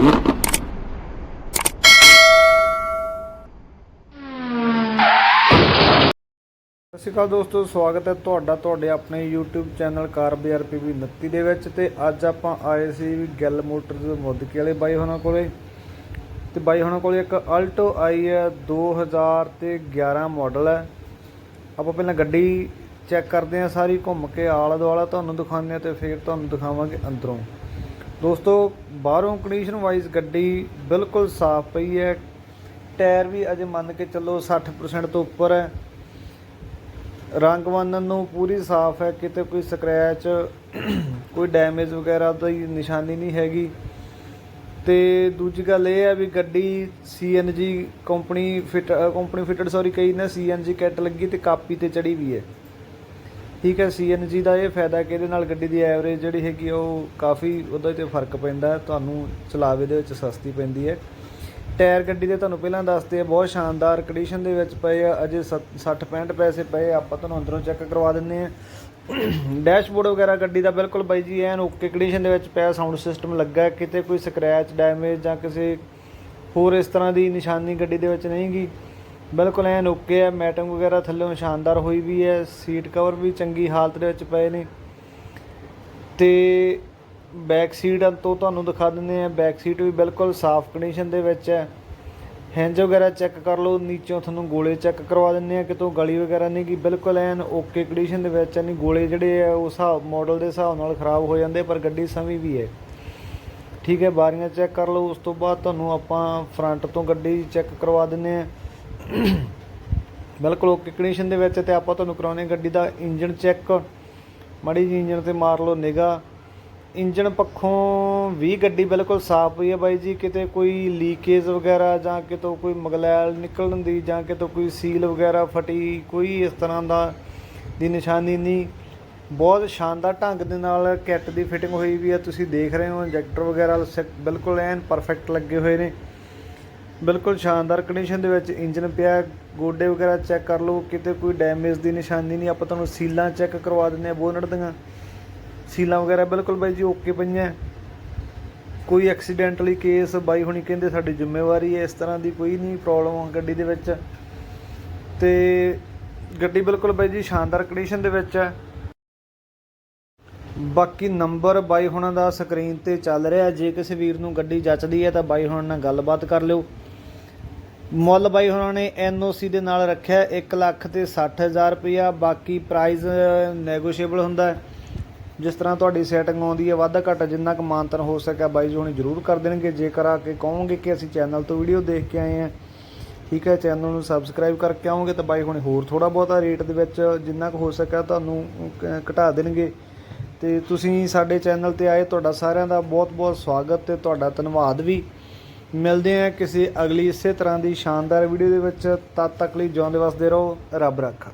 ਸਤਿ ਸ਼੍ਰੀ ਅਕਾਲ ਦੋਸਤੋ, ਸਵਾਗਤ ਹੈ ਤੁਹਾਡਾ, ਤੁਹਾਡੇ ਆਪਣੇ YouTube ਚੈਨਲ ਕਾਰ ਬਜ਼ਾਰ ਪੀਵੀ 29 ਦੇ ਵਿੱਚ ਤੇ ਅੱਜ ਆਪਾਂ ਆਏ ਸੀ ਵੀ ਗੱਲ ਮੋਟਰਸ ਮੁੱਦਕੇ ਵਾਲੇ ਬਾਈ ਹੋਣਾ ਕੋਲੇ। ਤੇ ਬਾਈ ਹੋਣਾ ਕੋਲੇ ਇੱਕ ਅਲਟੋ ਆਈ ਹੈ 2000 ਤੇ 11 ਮਾਡਲ ਹੈ। ਆਪਾਂ ਪਹਿਲਾਂ ਗੱਡੀ ਚੈੱਕ ਕਰਦੇ ਹਾਂ ਸਾਰੀ, ਘੁੰਮ ਕੇ ਆਲਾ ਦੁਆਲਾ ਤੁਹਾਨੂੰ ਦਿਖਾਉਂਦੇ ਆ ਤੇ ਫਿਰ ਤੁਹਾਨੂੰ ਦਿਖਾਵਾਂਗੇ ਅੰਦਰੋਂ। ਦੋਸਤੋ, ਬਾਹਰੋਂ ਕੰਡੀਸ਼ਨ ਵਾਈਜ਼ ਗੱਡੀ ਬਿਲਕੁਲ ਸਾਫ਼ ਪਈ ਹੈ। ਟਾਇਰ ਵੀ ਅਜੇ ਮੰਨ ਕੇ ਚੱਲੋ 60% ਤੋਂ ਉੱਪਰ ਹੈ। ਰੰਗ ਬੰਨਣ ਨੂੰ ਪੂਰੀ ਸਾਫ਼ ਹੈ, ਕਿਤੇ ਕੋਈ ਸਕ੍ਰੈਚ ਕੋਈ ਡੈਮੇਜ ਵਗੈਰਾ ਦੀ ਨਿਸ਼ਾਨੀ ਨਹੀਂ ਹੈਗੀ। ਤੇ ਦੂਜੀ ਗੱਲ ਇਹ ਹੈ ਵੀ ਗੱਡੀ CNG company fit company fitted sorry ਕਈ ਨੇ CNG ਕਿੱਟ ਲੱਗੀ ਤੇ ਕਾਪੀ ਤੇ ਚੜੀ ਵੀ ਹੈ। ਠੀਕ ਹੈ CNG ਦਾ ਇਹ ਫਾਇਦਾ ਕਿ ਇਹਦੇ ਨਾਲ? ਗੱਡੀ ਦੀ ਐਵਰੇਜ ਜਿਹੜੀ ਹੈਗੀ ਆ, ਉਹ ਕਾਫੀ ਉਹਦੇ ਤੇ ਫ਼ਰਕ ਪੈਂਦਾ ਤੁਹਾਨੂੰ ਚਲਾਵੇ ਦੇ ਵਿੱਚ ਸਸਤੀ ਪੈਂਦੀ ਹੈ। ਟਾਇਰ ਗੱਡੀ ਦੇ ਤੁਹਾਨੂੰ ਪਹਿਲਾਂ ਦੱਸਦੇ ਆ, ਬਹੁਤ ਸ਼ਾਨਦਾਰ ਕੰਡੀਸ਼ਨ ਦੇ ਵਿੱਚ ਪਏ ਆ। ਅਜੇ 60 65 ਪੈਸੇ ਪਏ ਆਪਾਂ ਤੁਹਾਨੂੰ ਅੰਦਰੋਂ ਚੈੱਕ ਕਰਵਾ ਦਿੰਨੇ ਆ। ਡੈਸ਼ਬੋਰਡ ਵਗੈਰਾ ਗੱਡੀ ਦਾ ਬਿਲਕੁਲ ਬਾਈ ਜੀ, ਐਨ ਓਕੇ ਕੰਡੀਸ਼ਨ ਦੇ ਵਿੱਚ ਪਿਆ। ਸਾਊਂਡ ਸਿਸਟਮ ਲੱਗਾ ਕਿਤੇ ਕੋਈ ਸਕ੍ਰੈਚ ਡੈਮੇਜ ਜਾਂ ਕਿਸੇ ਹੋਰ ਇਸ ਤਰ੍ਹਾਂ ਦੀ ਨਿਸ਼ਾਨੀ ਗੱਡੀ ਦੇ ਵਿੱਚ ਨਹੀਂ ਨਹੀਂਗੀ ਬਿਲਕੁਲ ਐਨ ਓਕੇ ਹੈ ਮੈਟਿੰਗ ਵਗੈਰਾ ਥੱਲੇੋਂ ਸ਼ਾਨਦਾਰ ਹੋਈ ਵੀ ਹੈ ਸੀਟ ਕਵਰ ਵੀ ਚੰਗੀ ਹਾਲਤ ਦੇ ਵਿੱਚ ਪਏ ਨੇ। ਤੇ ਬੈਕ ਸੀਟ ਤੋਂ ਤੁਹਾਨੂੰ ਦਿਖਾ ਦਿੰਦੇ ਆ, ਬੈਕ ਸੀਟ ਵੀ ਬਿਲਕੁਲ ਸਾਫ਼ ਕੰਡੀਸ਼ਨ ਦੇ ਵਿੱਚ ਹੈ ਹੈਂਜ ਵਗੈਰਾ ਚੈੱਕ ਕਰ ਲਓ, ਨੀਚੋਂ ਤੁਹਾਨੂੰ ਗੋਲੇ ਚੈੱਕ ਕਰਵਾ ਦਿੰਦੇ ਆ, ਕਿਤੋਂ ਗਲੀ ਵਗੈਰਾ ਨਹੀਂ, ਕਿ ਬਿਲਕੁਲ ਐਨ ਓਕੇ ਕੰਡੀਸ਼ਨ ਦੇ ਵਿੱਚ ਹੈ ਨਹੀਂ ਗੋਲੇ ਜਿਹੜੇ ਆ ਉਹ ਹਿਸਾਬ ਮਾਡਲ ਦੇ ਹਿਸਾਬ ਨਾਲ ਖਰਾਬ ਹੋ ਜਾਂਦੇ, ਪਰ ਗੱਡੀ ਸਮੀ ਵੀ ਹੈ ਠੀਕ ਹੈ ਬਾਰੀਆਂ ਚੈੱਕ ਕਰ ਲਓ, ਉਸ ਤੋਂ ਬਾਅਦ ਤੁਹਾਨੂੰ ਆਪਾਂ ਫਰੰਟ ਤੋਂ ਗੱਡੀ ਚੈੱਕ ਕਰਵਾ ਦਿੰਦੇ ਆ। ਬਿਲਕੁਲ ਓਕੇ ਕੰਡੀਸ਼ਨ ਦੇ ਵਿੱਚ ਤੇ ਆਪਾਂ ਤੁਹਾਨੂੰ ਕਰਾਉਣੇ ਗੱਡੀ ਦਾ ਇੰਜਨ ਚੈੱਕ ਮੜੀ ਜੀ ਇੰਜਨ ਤੇ ਮਾਰ ਲਓ ਨਿਗਾ ਇੰਜਨ ਪੱਖੋਂ ਵੀ ਗੱਡੀ ਬਿਲਕੁਲ ਸਾਫ਼ ਹੋਈ ਹੈ ਬਾਈ ਜੀ, ਕਿਤੇ ਕੋਈ ਲੀਕੇਜ ਵਗੈਰਾ ਜਾਂ ਕਿਤੋਂ ਕੋਈ ਮਗਲੈਲ ਨਿਕਲਣ ਦੀ ਜਾਂ ਕਿਤੋਂ ਕੋਈ ਸੀਲ ਵਗੈਰਾ ਫਟੀ, ਕੋਈ ਇਸ ਤਰ੍ਹਾਂ ਦਾ ਦੀ ਨਿਸ਼ਾਨੀ ਨਹੀਂ। ਬਹੁਤ ਸ਼ਾਨਦਾਰ ਢੰਗ ਦੇ ਨਾਲ ਕਿੱਟ ਦੀ ਫਿਟਿੰਗ ਹੋਈ ਵੀ ਹੈ, ਤੁਸੀਂ ਦੇਖ ਰਹੇ ਹੋ ਇੰਜੈਕਟਰ ਵਗੈਰਾ ਸ- ਬਿਲਕੁਲ ਐਨ ਪਰਫੈਕਟ ਲੱਗੇ ਹੋਏ ਨੇ। ਬਿਲਕੁਲ ਸ਼ਾਨਦਾਰ ਕੰਡੀਸ਼ਨ ਦੇ ਵਿੱਚ ਇੰਜਨ ਪਿਆ, ਗੋਡੇ ਵਗੈਰਾ ਚੈੱਕ ਕਰ ਲਓ, ਕਿਤੇ ਕੋਈ ਡੈਮੇਜ ਦੀ ਨਿਸ਼ਾਨੀ ਨਹੀਂ, ਆਪਾਂ ਤੁਹਾਨੂੰ ਸੀਲਾਂ ਚੈੱਕ ਕਰਵਾ ਦਿੰਦੇ ਆ ਬੋਨਟ ਦੀਆਂ। ਸੀਲਾਂ ਵਗੈਰਾ ਬਿਲਕੁਲ ਬਾਈ ਜੀ ਓਕੇ ਪਈਆਂ। ਕੋਈ ਐਕਸੀਡੈਂਟਲੀ ਕੇਸ ਬਾਈ ਹੁਣੀ ਕਹਿੰਦੇ ਸਾਡੀ ਜ਼ਿੰਮੇਵਾਰੀ ਹੈ, ਇਸ ਤਰ੍ਹਾਂ ਦੀ ਕੋਈ ਨਹੀਂ ਪ੍ਰੋਬਲਮ ਗੱਡੀ ਦੇ ਵਿੱਚ। ਤੇ ਗੱਡੀ ਬਿਲਕੁਲ ਬਾਈ ਜੀ ਸ਼ਾਨਦਾਰ ਕੰਡੀਸ਼ਨ ਦੇ ਵਿੱਚ ਹੈ। ਬਾਕੀ ਨੰਬਰ ਬਾਈ ਹੁਣਾਂ ਦਾ ਸਕਰੀਨ ਤੇ ਚੱਲ ਰਿਹਾ ਜੇ ਕਿਸੇ ਵੀਰ ਨੂੰ ਗੱਡੀ ਜੱਚਦੀ ਹੈ ਤਾਂ ਬਾਈ ਹੁਣਾਂ ਨਾਲ ਗੱਲਬਾਤ ਕਰ ਲਿਓ। ਮੁੱਲ ਬਾਈ ਹੁਣਾਂ ਨੇ ਐਨਓਸੀ ਦੇ ਨਾਲ ਰੱਖਿਆ। 1 ਲੱਖ ਤੇ 60000 ਰੁਪਇਆ। ਬਾਕੀ ਪ੍ਰਾਈਸ ਨੈਗੋਸ਼ੀਏਬਲ ਹੁੰਦਾ ਜਿਸ ਤਰ੍ਹਾਂ ਤੁਹਾਡੀ ਸੈਟਿੰਗ ਆਉਂਦੀ ਹੈ, ਵਾਧਾ ਘੱਟ ਜਿੰਨਾ ਕੁ ਮਾਨਤਨ ਹੋ ਸਕਿਆ ਬਾਈ ਜੀ ਹੁਣੀ ਜ਼ਰੂਰ ਕਰ ਦੇਣਗੇ। ਜੇਕਰ ਆ ਕੇ ਕਹੋਗੇ ਕਿ ਅਸੀਂ ਚੈਨਲ ਤੋਂ ਵੀਡੀਓ ਦੇਖ ਕੇ ਆਏ ਹਾਂ, ਠੀਕ ਹੈ ਚੈਨਲ ਨੂੰ ਸਬਸਕ੍ਰਾਈਬ ਕਰਕੇ ਆਓਗੇ ਤਾਂ ਬਾਈ ਹੁਣੀ ਹੋਰ ਥੋੜਾ ਬਹੁਤਾ ਰੇਟ ਦੇ ਵਿੱਚ ਜਿੰਨਾ ਕੁ ਹੋ ਸਕਿਆ ਤੁਹਾਨੂੰ ਘਟਾ ਦੇਣਗੇ। ਤੇ ਤੁਸੀਂ ਸਾਡੇ ਚੈਨਲ ਤੇ ਆਏ, ਤੁਹਾਡਾ ਸਾਰਿਆਂ ਦਾ ਬਹੁਤ-ਬਹੁਤ ਸਵਾਗਤ ਤੇ ਤੁਹਾਡਾ ਧੰਨਵਾਦ ਵੀ। ਮਿਲਦੇ ਹਾਂ ਕਿਸੇ ਅਗਲੀ ਇਸੇ ਤਰ੍ਹਾਂ ਦੀ ਸ਼ਾਨਦਾਰ ਵੀਡੀਓ ਦੇ ਵਿੱਚ। ਤਦ ਤੱਕ ਲਈ ਜਿਉਂਦੇ ਵਸਦੇ ਰਹੋ, ਰੱਬ ਰੱਖਾ।